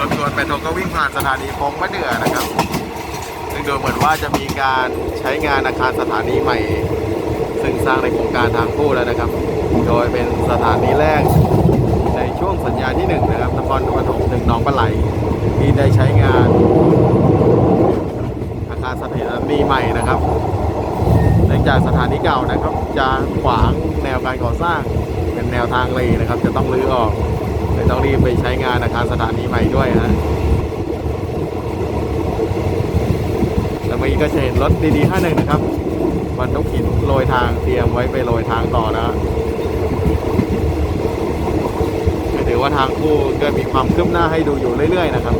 รถชวนไปทก็วิ่งผ่านสถานีโค้งมะเดื่อนะครับ ซึ่งดูเหมือนว่าจะมีการใช้งานอาคารสถานีใหม่ ซึ่งสร้างในโครงการทางคู่แล้วนะครับ โดยเป็นสถานีแรกในช่วงสัญญาที่หนึ่งนะครับนครปฐมถึงหนองปลาไหลที่ได้ใช้งาน อาคารสถานีใหม่นะครับเนื่องจากสถานีเก่านะครับ จะขวางแนวการก่อสร้างเป็นแนวทางเลยนะครับ จะต้องรื้อออก เลยต้องรีบไปใช้งานอาคารสถานีใหม่ด้วยฮะแล้วเมื่อกี้ก็จะเห็นรถดีๆห้าหนึ่งนะครับบรรทุกหินโรยทางเตรียมไว้ไปโรยทางต่อนะถือว่าทางคู่ก็มีความคืบหน้าให้ดูอยู่เรื่อย ๆ นะครับ